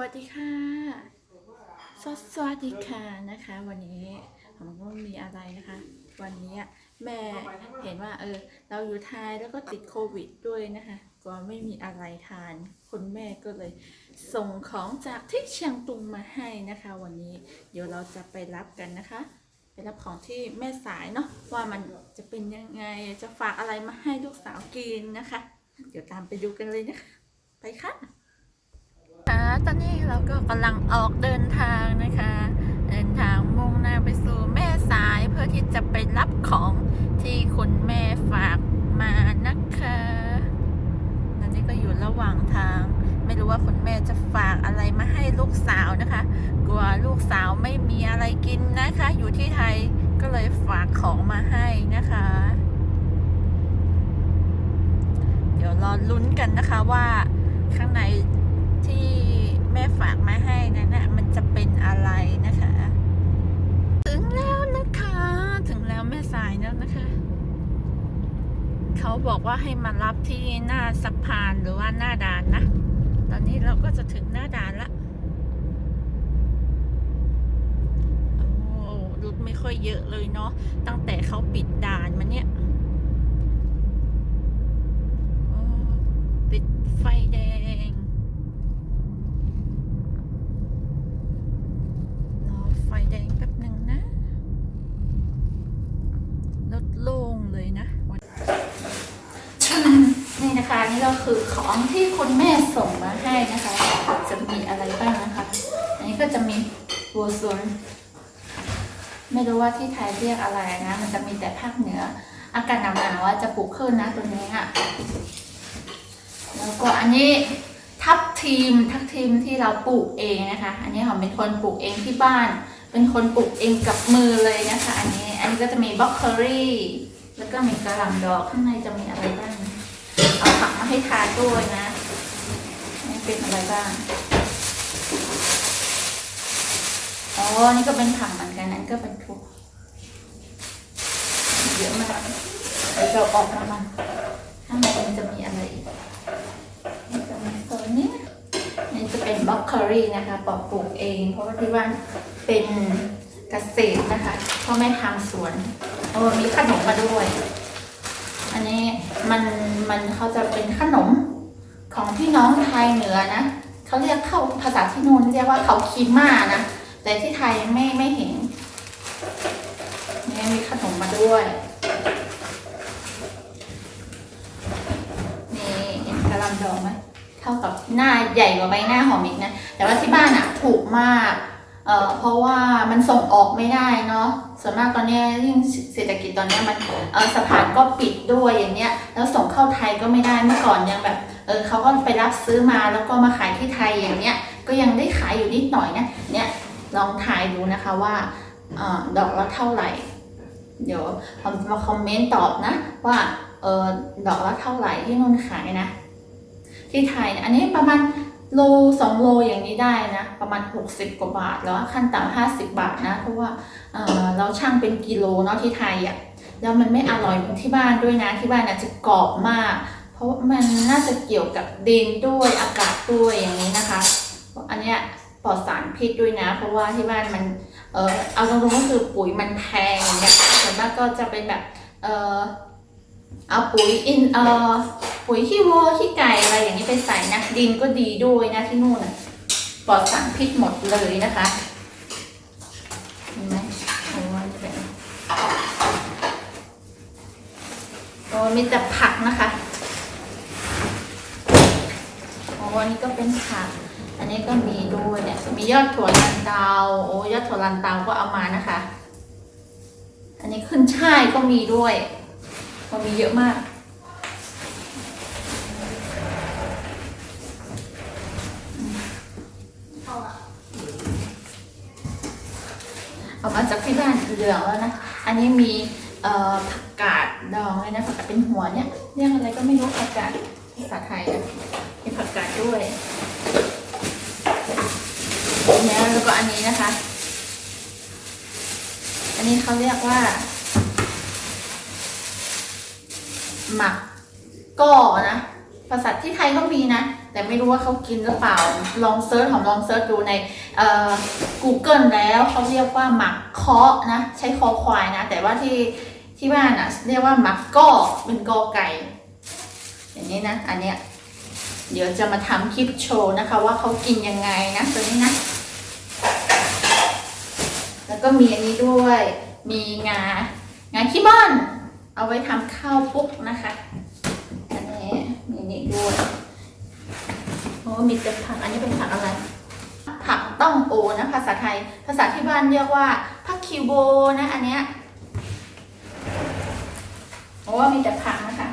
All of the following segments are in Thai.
วัสดีค่ะสวสวัสดีค่ะนะคะ วันนี้ผมก็มีอะไรนะคะ วันนี้แม่เห็นว่าเออเราอยู่ไทยแล้วก็ติดโควิดด้วยนะคะ ก็ไม่มีอะไรทานคุณแม่ก็เลยส่งของจากที่เชียงตุงมาให้นะคะ วันนี้เดี๋ยวเราจะไปรับกันนะคะ ไปรับของที่แม่สายเนาะว่ามันจะเป็นยังไงจะฝากอะไรมาให้ลูกสาวกินนะคะ เดี๋ยวตามไปดูกันเลยนะคะ ไปค่ะค่ะ ตอนนี้เราก็กำลังออกเดินทางนะคะ เดินทางมุ่งหน้าไปสู่แม่สายเพื่อที่จะไปรับของที่คุณแม่ฝากมานะคะตอนนี้ก็อยู่ระหว่างทาง ไม่รู้ว่าคุณแม่จะฝากอะไรมาให้ลูกสาวนะคะ กลัวลูกสาวไม่มีอะไรกินนะคะ อยู่ที่ไทยก็เลยฝากของมาให้นะคะ เดี๋ยวรอลุ้นกันนะคะว่าข้างในที่ แม่ฝากมาให้นั้นะมันจะเป็นอะไรนะคะ ถึงแล้วนะคะ ถึงแล้วแม่สายแล้วนะคะ เขาบอกว่าให้มารับที่หน้าสะพานหรือว่าหน้าด่านนะ ตอนนี้เราก็จะถึงหน้าด่านละโอ้รถไม่ค่อยเยอะเลยเนาะตั้งแต่เขาปิดด่านมาเนี่ยโอ้ติดไฟแดง นี่ก็คือของที่คุณแม่ส่งมาให้นะคะ จะมีอะไรบ้างนะคะ อันนี้ก็จะมีบัวสวนไม่รู้ว่าที่ไทยเรียกอะไรนะ มันจะมีแต่ภาคเหนือ อากาศหนาวๆอะจะปลูกขึ้นนะตัวนี้อะ แล้วก็อันนี้ทับทีมทับทีมที่เราปลูกเองนะคะ อันนี้หอมเป็นคนปลูกเองที่บ้าน เป็นคนปลูกเองกับมือเลยนะคะ อันนี้ อันนี้ก็จะมีบล็อกเคอรี่ แล้วก็มีกระหล่ำดอกข้างในจะมีอะไรบ้าง มาให้ทานด้วยนะนี่เป็นอะไรบ้าง อ๋อ นี่ก็เป็นผักเหมือนกันนั้นก็เป็นถั่วเยอะมากเดี๋ยวเราออกมามันข้างในมันจะมีอะไรอีกนี่จะมีโซนนี้นี่จะเป็นบล็อกเคอรี่นะคะปอกปลูกเอง เพราะว่าที่บ้านเป็นเกษตรนะคะพ่อแม่ทำสวนโอ้มีขนมมาด้วย อันนี้มันมันเขาจะเป็นขนมของพี่น้องไทยเหนือนะเขาเรียกเข้าภาษาที่นู่นเรียกว่าเขาคีม่านะ แต่ที่ไทยไม่ไม่เห็นนี่มีขนมมาด้วยนี่เห็นกระลำดอกไหมเท่ากับหน้าใหญ่กว่าใบหน้าหอมอีกนะ แต่ว่าที่บ้านอะถูกมาก เอ่อเพราะว่ามันส่งออกไม่ได้เนาะส่วนมากตอนนี้ยิ่งเศรษฐกิจตอนนี้มันเออสะพานก็ปิดด้วยอย่างเนี้ยแล้วส่งเข้าไทยก็ไม่ได้เมื่อก่อนยังแบบเออเขาก็ไปรับซื้อมาแล้วก็มาขายที่ไทยอย่างเนี้ยก็ยังได้ขายอยู่นิดหน่อยนะเนี่ยลองทายดูนะคะว่าเออดอกละเท่าไหร่ เดี๋ยวผมมาคอมเมนต์ตอบนะ ว่าเออดอกละเท่าไหร่ที่นุ่นขายนะ ที่ไทยอันนี้ประมาณ โลสองโลอย่างนี้ได้นะ ประมาณ 60 กว่าบาท แล้วขั้นต่ำ50 บาทนะ เพราะว่าเเราช่างเป็นกิโลเนาะที่ไทยอะ่ะแล้วมันไม่อร่อยเหมือนที่บ้านด้วยนะ ที่บ้านอาจจะกรอบมาก เพราะมันน่าจะเกี่ยวกับดินด้วยอากาศด้วยอย่างนี้นะคะ อันเนี้ยปลอดสารพิษด้วยนะ เพราะว่าที่บ้านมันเออเอาตรงๆก็คือปุ๋ยมันแพงอย่างเงี้ยส่วนมากก็จะเป็นแบบเออเอาปุ๋ยอินเออ ปุ๋ยขี้วัวขี้ไก่อะไรอย่างนี้ไปใส่นะดินก็ดีด้วยนะที่นู่นนะปลอดสารพิษหมดเลยนะคะเห็นไหมโอ้ยเป็นโอ้ยมีแต่ผักนะคะโอ้อันนี้ก็เป็นผัก อันนี้ก็มีด้วยเนี่ยมียอดถั่วลันเตาโอ้ยอดถั่วลันเตาก็เอามานะคะ อันนี้ขึ้นช่ายก็มีด้วยก็มีเยอะมาก ออกมาจากที่บ้านเหลืองแล้วนะ อันนี้มีผักกาดดองเลยนะผักกาดเป็นหัวเนี่ยเรียกอะไรก็ไม่รู้ผักกาดภาษาไทยอะมีผักกาดด้วยแล้วแล้วก็อันนี้นะคะ อันนี้เขาเรียกว่า หมักก้อนะ ภาษาที่ไทยก็มีนะ แต่ไม่รู้ว่าเขากินหรือเปล่า ลองเซิร์ชของลองเซิร์ชดูในเอ่อ Google แล้วเขาเรียกว่าหมักเคาะนะ ใช้คอควายนะ แต่ว่าที่ที่บ้านอะเรียกว่าหมักก้อเป็นกอไก่ อย่างนี้นะ อันเนี้ยเดี๋ยวจะมาทำคลิปโชว์นะคะ ว่าเขากินยังไงนะตัวนี้นะ แล้วก็มีอันนี้ด้วย มีงางาขี้บ้าน เอาไว้ทำข้าวปุ๊กนะคะ ด้วยโอ้มีแต่ผักอันนี้เป็นผักอะไร ผักต้องโอนะภาษาไทย ภาษาที่บ้านเรียกว่าผักคิวโบนะอันเนี้ยโอ้มีแต่ผักนะคะ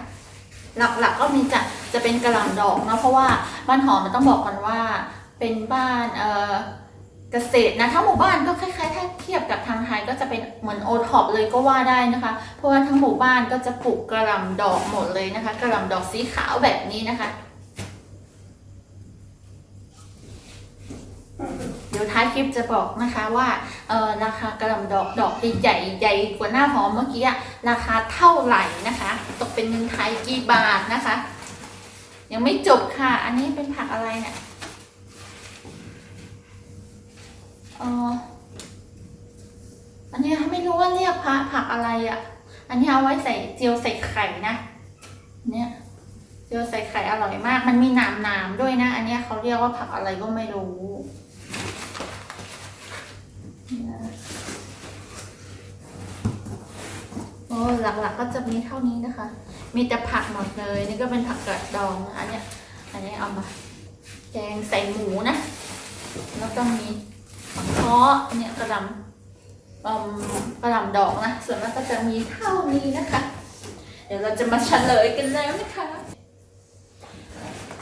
หลักๆก็มีจะจะเป็นกระหล่ำดอกเนาะเพราะว่าบ้านหอมมันต้องบอกกันว่าเป็นบ้านเอ่อ เกษตรนะทั้งหมู่บ้านก็คล้ายๆถ้าเทียบกับทางไทยก็จะเป็นเหมือนโอท็อปเลยก็ว่าได้นะคะ เพราะว่าทั้งหมู่บ้านก็จะปลูกกระหล่ำดอกหมดเลยนะคะกระหล่ำดอกสีขาวแบบนี้นะคะ เดี๋ยวท้ายคลิปจะบอกนะคะว่าเออราคากระหล่ำดอกดอกใหญ่ใหญ่กว่าหน้าหอมเมื่อกี้ราคาเท่าไหร่นะคะ ตกเป็นเงินไทยกี่บาทนะคะ ยังไม่จบค่ะ อันนี้เป็นผักอะไรเนี่ย เอออันนี้ไม่รู้ว่าเรียกผักผักอะไรอะ่ะ อันนี้เอาไว้ใส่เจียวใส่ไข่นะ เนี่ยเจียวใส่ไข่อร่อยมาก มันมีหนามหนามด้วยนะ อันนี้เขาเรียกว่าผักอะไรก็ไม่รู้ โอ้หลักๆก็จะมีเท่านี้นะคะ มีแต่ผักหมดเลย นี่ก็เป็นผักกระดองนะอันเนี้ย อันนี้เอามา แกงใส่หมูนะ แล้วก็มี ผักเพาะเนี่ยกระหลำอืมกระหลำดอกนะ ส่วนมากก็จะมีเท่านี้นะคะ เดี๋ยวเราจะมาเฉลยกันแล้วนะคะ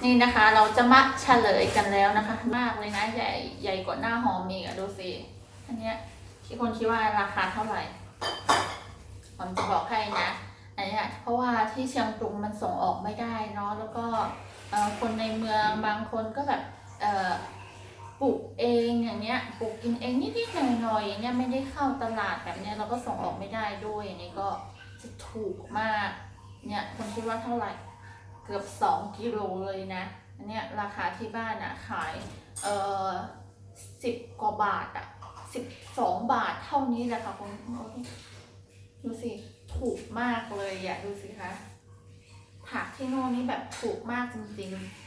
นี่นะคะเราจะมาเฉลยกันแล้วนะคะ มากเลยนะใหญ่ใหญ่กว่าหน้าหอมอีกอะดูสิอันเนี้ยที่คนคิดว่าราคาเท่าไหร่ผมจะบอกให้นะอันเนี้ยเพราะว่าที่เชียงตุงมันส่งออกไม่ได้เนาะแล้วก็คนในเมืองบางคนก็แบบ ปลูกเองอย่างเงี้ยปลูกกินเองนิดๆหน่อยๆอย่างเงี้ยไม่ได้เข้าตลาดแบบเนี้ยเราก็ส่งออกไม่ได้ด้วยอย่างนี้ก็จะถูกมากเนี่ยคนคิดว่าเท่าไหร่เกือบสองกิโลเลยนะอันเนี้ยราคาที่บ้านอะขายเอ่อสิบกว่าบาทอะสิบสองบาทเท่านี้แหละค่ะคุณดูสิถูกมากเลยอะดูสิคะผักที่โน่นนี่แบบถูกมากจริงๆ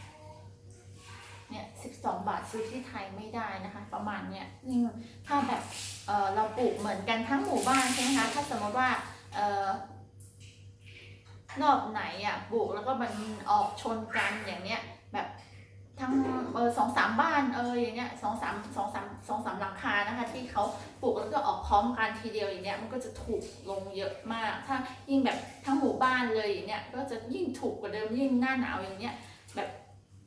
เนี่ยสิบสองบาทซื้อที่ไทยไม่ได้นะคะ ประมาณเนี่ยถ้าแบบเออเราปลูกเหมือนกันทั้งหมู่บ้านใช่ไหมคะถ้าสมมติว่าเออนอกไหนอะปลูกแล้วก็มันออกชนกันอย่างเนี้ยแบบทั้งเออสองสามบ้านเอออย่างเนี้ยสองสามสองสามสองสามหลังคานะคะ ที่เขาปลูกแล้วก็ออกพร้อมกันทีเดียวอย่างเนี้ยมันก็จะถูกลงเยอะมาก ถ้ายิ่งแบบทั้งหมู่บ้านเลยอย่างเนี้ยก็จะยิ่งถูกกว่าเดิมยิ่งหน้าหนาวอย่างเนี้ยแบบ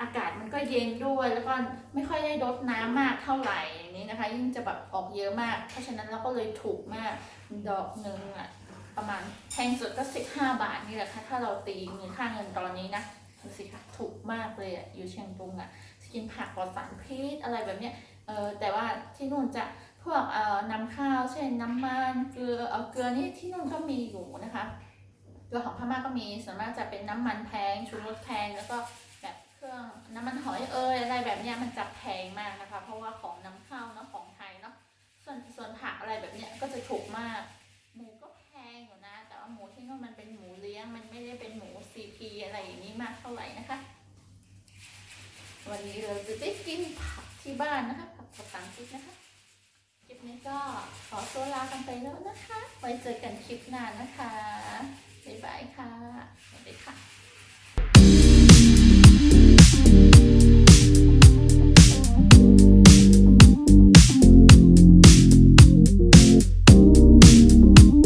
อากาศมันก็เย็นด้วยแล้วก็ไม่ค่อยได้รดน้ำมากเท่าไหร่อย่างนี้นะคะ ยิ่งจะแบบออกเยอะมาก เพราะฉะนั้นเราก็เลยถูกมากดอกหนึ่งอะประมาณแพงสุดก็สิบห้าบาทนี่แหละค่ะถ้าเราตีเงินค่าเงินตอนนี้นะดูสิคะถูกมากเลยอะอยู่เชียงตุงอะกินผักปลอดสารพิษอะไรแบบเนี้ยเออแต่ว่าที่นู่นจะพวกเอ่อนำข้าวเช่นน้ำมันเกลือเอาเกลือนี่ที่นู่นก็มีอยู่นะคะเกลือของพม่าก็มีส่วนมากจะเป็นน้ำมันแพงชูรสแพงแล้วก็ รื่องน้ำมันหอยเอยอะไรแบบเนี้ยมันจะแพงมากนะคะ เพราะว่าของนำเข้าเนาะของไทยเนาะส่วนส่วนผักอะไรแบบเนี้ยก็จะถูกมาก หมูก็แพงอยู่นะ แต่ว่าหมูที่นู่นมันเป็นหมูเลี้ยง มันไม่ได้เป็นหมูซีพีอะไรอย่างนี้มากเท่าไหร่นะคะ วันนี้เราจะได้กินผักที่บ้านนะคะผักภาษาอังกฤษนะคะคลิปนี้ก็ขอตัวลากันไปแล้วนะคะ ไว้เจอกันคลิปหน้านะคะบ๊ายบายค่ะสวัสดีค่ะ